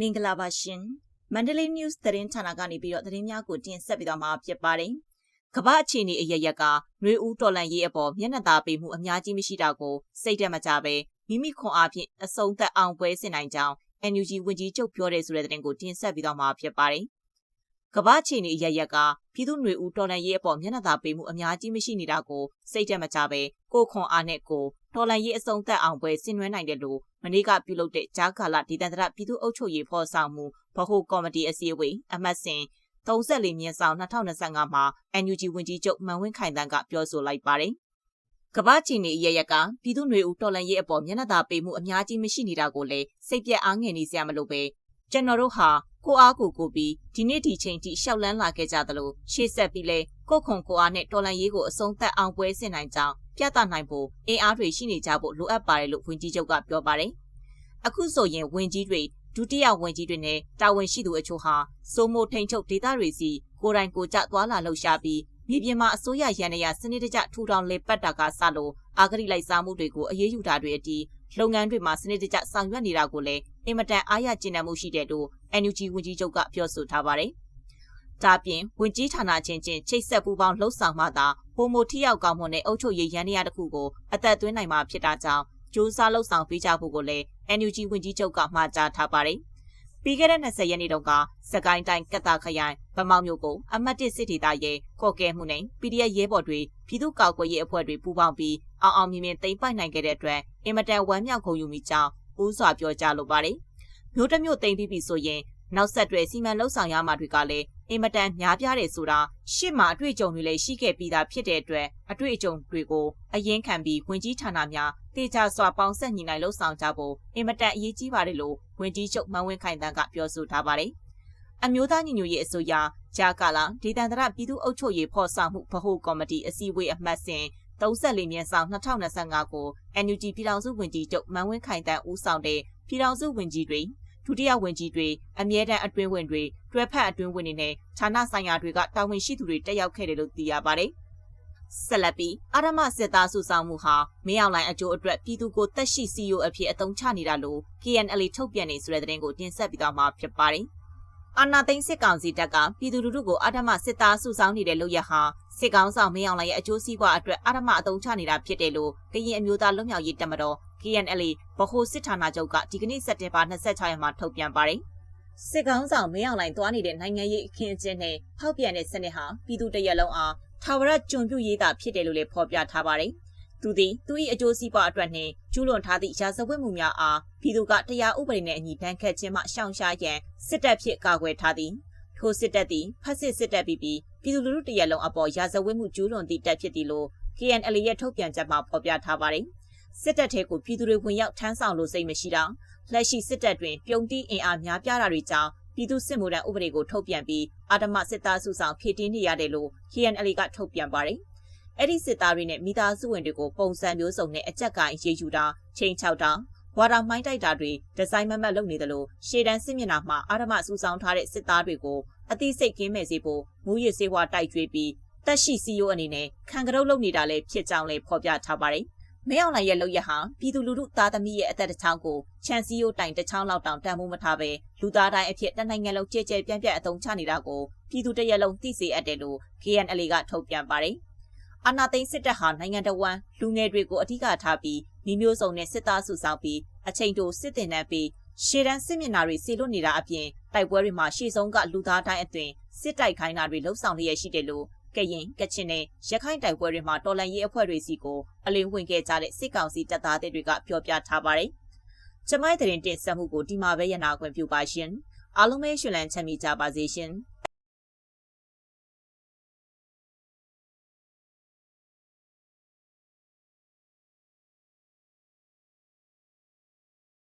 မင်္ဂလာပါရှင်မန္တလေး news သတင်းဌာနကနေပြီးတော့သတင်းများကိုတင်ဆက်ပေးသွားမှာဖြစ်ပါတယ်ကမ္ဘာအခြေအနေအရရက်ကနှွေဦးတော်လန်ရေးအပေါ်မျက်နှာသာပေးမှုအများကြီးမရှိတာကိုစိတ်တက်မကြပဲမိမိခွန်အားဖြင့်အဆုံးသက်အောင်ပွဲဆင်နိုင်ကြောင်း NUG ဝန်ကြီးချုပ်ပြောတဲ့ဆိုတဲ့သတင်းကိုတင်ဆက်ပေးသွားမှာဖြစ်ပါတယ်ကမ္ဘာအခြေအနေအရရက်ကပြည်သူ့နှွေဦးတော်လန်ရေးအပေါ်မျက်နှာသာပေးမှုအများကြီးမရှိနေတာကိုစိတ်တက်မကြပဲကိုခွန်အားနဲ့ကို တော်လန်ရေးအဆုံးသက်အောင်ပွဲဆင်နွှဲနိုင်တယ်လို့မနေ့ကပြုလုပ်တဲ့ကြားကာလဒေသန္တရပြည်သူ့အုပ်ချုပ်ရေးဖော်ဆောင်မှုဗဟိုကော်မတီအစည်းအဝေးအမှတ်စဉ်34မြင်းဆောင်2025မှာ NUG ဝန်ကြီးချုပ်မန်ဝင်းခိုင်တန်းကပြောဆိုလိုက်ပါတယ်။ကမ္ဘာချီနေရရကပြည်သူ့ຫນွေဦးတော်လန်ရေးအပေါ်မျက်နှာသာပေးမှုအများကြီးမရှိနေတာကိုလည်းစိတ်ပြက်အားငယ်နေစရာမလိုပဲကျွန်တော်တို့ဟာကိုအားကိုကိုပြီးဒီနေ့ဒီချိန်ထိရှောက်လန်းလာခဲ့ကြသလိုရှေ့ဆက်ပြီးလဲကိုခွန်ကိုအားနဲ့တော်လန်ရေးကိုအဆုံးသတ်အောင်ပွဲဆင်နိုင်ကြောင်း ပြသနိုင်ဖို့အင်အားတွေရှိနေကြဖို့လိုအပ်ပါတယ်လို့ဝန်ကြီးချုပ်ကပြောပါတယ်။အခုဆိုရင်ဝန်ကြီးတွေဒုတိယဝန်ကြီးတွေနဲ့တာဝန်ရှိသူအချို့ဟာစိုးမိုးထိန်ချုပ်ဒေသတွေစီကိုယ်တိုင်ကိုယ်ကျသွားလာလှုပ်ရှားပြီးမြေပြင်မှာအစိုးရရန်ရစနစ်တကျထူထောင်လေပတ်တာကစလို့အာဂရိလိုက်စားမှုတွေကိုအရေးယူတာတွေအတီးလုပ်ငန်းတွေမှာစနစ်တကျဆောင်ရွက်နေတာကိုလည်းအင်မတန်အားရကျဉ်းမှုရှိတယ်လို့ NUG ဝန်ကြီးချုပ်ကပြောဆိုထားပါတယ်။ ဒါပြင်ဝန်ကြီးဌာနချင်းချင်းချိတ်ဆက်ပူးပေါင်းလှုပ်ဆောင်မှသာပုံမထိရောက်ကောင်းမွန်တဲ့အုပ်ချုပ်ရေးရန်ရတစ်ခုကိုအသက်သွင်းနိုင်မှာဖြစ်တာကြောင့်ကြိုးစားလှုပ်ဆောင်ပေးကြဖို့ကိုလည်း NUG ဝန်ကြီးချုပ်ကမှာကြားထားပါတယ်။ပြီးခဲ့တဲ့20ရက်နေ့တုန်းကစကိုင်းတိုင်းကက်တာခရိုင်ဗမောင်မြို့ကိုအမတ်တစ်စစ်ဒေသရဲ့ကော့ကဲမှုနဲ့ PDF ရဲဘော်တွေပြည်သူ့ကောက်ကွယ်ရေးအဖွဲ့တွေပူးပေါင်းပြီးအောင်အောင်မြင်မြင်သိမ်းပိုက်နိုင်ခဲ့တဲ့အတွက်အင်မတန်ဝမ်းမြောက်ဂုဏ်ယူမိကြောင်းဦးစွာပြောကြားလိုပါတယ်။မြို့တစ်မြို့သိမ်းပြီးပြီဆိုရင်နောက်ဆက်တွဲစီမံလှုပ်ဆောင်ရမှာတွေကလည်း အင်မတန်များပြားတယ်ဆိုတာရှစ်မှာအတွေ့အကြုံတွေလည်းရှိခဲ့ပြီးသားဖြစ်တဲ့အတွက်အတွေ့အကြုံတွေကိုအရင်ခံပြီးဝင်ကြီးဌာနများတေချာစွာပေါင်းဆက်ညီနိုင်လှုပ်ဆောင်ကြဖို့အင်မတန်အရေးကြီးပါတယ်လို့ဝင်ကြီးချုပ်မန်ဝင်းခိုင်တန်းကပြောဆိုထားပါတယ်။အမျိုးသားညီညွတ်ရေးအစိုးရဂျာကာလာဒေသန္တရပြည်သူ့အုပ်ချုပ်ရေးဖော်ဆောင်မှုဗဟိုကော်မတီအစည်းအဝေးအမှတ်စဉ်34မြင်းဆောင်2025ကို NUG ပြည်ထောင်စုဝန်ကြီးချုပ်မန်ဝင်းခိုင်တန်းဦးဆောင်တဲ့ပြည်ထောင်စုဝန်ကြီးတွေ ဒုတိယဝန်ကြီးတွေအမြဲတမ်းအတွင်းဝင်တွေတွဲဖက်အတွင်းဝင်တွေနဲ့ဌာနဆိုင်ရာတွေကတာဝန်ရှိသူတွေတက်ရောက်ခဲ့တယ်လို့သိရပါတယ်။ဆက်လက်ပြီးအာရမစစ်သားစုဆောင်မှုဟာမင်းအောင်လိုင်အကျိုးအတွက်ပြည်သူကိုတက်ရှိ CEO အဖြစ်အသုံးချနေတာလို့ KNL ထုတ်ပြန်နေဆိုတဲ့သတင်းကိုတင်ဆက်ပြီးတော့မှာဖြစ်ပါတယ်။အာနာသိန်းစစ်ကောင်စီတပ်ကပြည်သူလူထုကိုအာဓမစစ်သားစုဆောင်နေတဲ့လုပ်ရဟာစစ်ကောင်ဆောင်မင်းအောင်လိုင်ရဲ့အကျိုးစီးပွားအတွက်အာဓမအသုံးချနေတာဖြစ်တယ်လို့ကရင်အမျိုးသားလွတ်မြောက်ရေးတပ်မတော် KNLA ဗဟိုစစ်ဌာနချုပ်ကဒီကနေ့စက်တင်ဘာ26ရက်မှာထုတ်ပြန်ပါတယ်။စစ်ကောင်ဆောင်မင်းအောင်လိုင်သွားနေတဲ့နိုင်ငံရေးအခင်းအကျင်းနဲ့ဖောက်ပြန်တဲ့စနစ်ဟာပြည်သူတရက်လုံးအားထာဝရကျွန်ပြုရေးတာဖြစ်တယ်လို့လည်းဖော်ပြထားပါတယ်။သူသည်သူ၏အကျိုးစီးပွားအတွက်နှင့်ကျူးလွန်ထားသည့်ရာဇဝတ်မှုများအားပြည်သူကတရားဥပဒေနှင့်အညီတန်းခတ်ခြင်းမှရှောင်ရှားရန်စစ်တပ်ဖြစ်ကာကွယ်ထားသည်။ထိုစစ်တပ်သည်ဖက်စစ်စစ်တပ်ပြီးပြီးပြည်သူလူထုတရက်လုံးအပေါ်ရာဇဝတ်မှုကျူးလွန်သည့်တပ်ဖြစ်သည်လို့ KNL ရဲ့ထုတ်ပြန်ချက်မှာဖော်ပြထားပါတယ်။ စစ်တပ်ထဲကိုပြည်သူတွေဝင်ရောက်ထမ်းဆောင်လို့စိတ်မရှိတာလက်ရှိစစ်တပ်တွင်ပြုံတီးအင်အားများပြားတာတွေကြောင့်ပြည်သူစစ်မှုထမ်းဥပဒေကိုထုတ်ပြန်ပြီးအာဓမစစ်သားစုဆောင်ဖြည့်တင်းနေရတယ်လို့ KNL ကထုတ်ပြန်ပါတယ်။အဲ့ဒီစစ်သားတွေနဲ့မိသားစုဝင်တွေကိုပုံစံမျိုးစုံနဲ့အကြက်ကိုင်းရေးယူတာချိန်ချောက်တာဝါဒမိုင်းတိုက်တာတွေဒီဇိုင်းမမတ်လုပ်နေတယ်လို့ရှေ့တန်းစစ်မျက်နှာမှာအာဓမစုဆောင်ထားတဲ့စစ်သားတွေကိုအသိစိတ်ကင်းမဲ့စေဖို့မူရစ်စေဝါတိုက်ကျွေးပြီးတက်ရှိစီယိုအနေနဲ့ခံကရုပ်လုပ်နေတာလည်းဖြစ်ကြောင်းလည်းဖော်ပြထားပါတယ်။ မင်းအောင်လှိုင်ရဲ့လုပ်ရဟာပြည်သူလူထုသားသမီးရဲ့အသက်တစ်ချောင်းကိုချန်စီယိုတိုင်တစ်ချောင်းလောက်တောင်တန်ဖိုးမထားပဲလူသားတိုင်းအဖြစ်တနိုင်ငံလုံးကြဲကြဲပြန့်ပြန့်အသုံးချနေတာကိုပြည်သူတရက်လုံးသိစေအပ်တယ်လို့ KNL ကထုတ်ပြန်ပါတယ်။အာနာသိန်းစစ်တပ်ဟာနိုင်ငံတော်ဝန်လူငယ်တွေကိုအထူးထားပြီးမိမျိုးစုံနဲ့စစ်သားစုဆောင်ပြီးအချိန်တိုစစ်တင်နှံပြီးရှေ့တန်းစစ်မျက်နှာတွေစီလွတ်နေတာအပြင်တိုက်ပွဲတွေမှာရှေ့ဆုံးကလူသားတိုင်းအသွင်စစ်တိုက်ခိုင်းတာတွေလှုပ်ဆောင်လျက်ရှိတယ်လို့ ကရင်ကချင်နဲ့ရခိုင်တိုက်ပွဲတွေမှာတော်လန်ရေးအဖွဲ့တွေစီကိုအလင်းဝင်ခဲ့ကြတဲ့စစ်ကောင်စီတပ်သားတွေကပြောပြထားပါတယ်။ကျမိုင်းတဲ့တင်ဆက်မှုကိုဒီမှာပဲရနာခွင့်ပြုပါရှင်။အားလုံးပဲရှင်လန်းချမ်းမြေကြပါစေရှင်။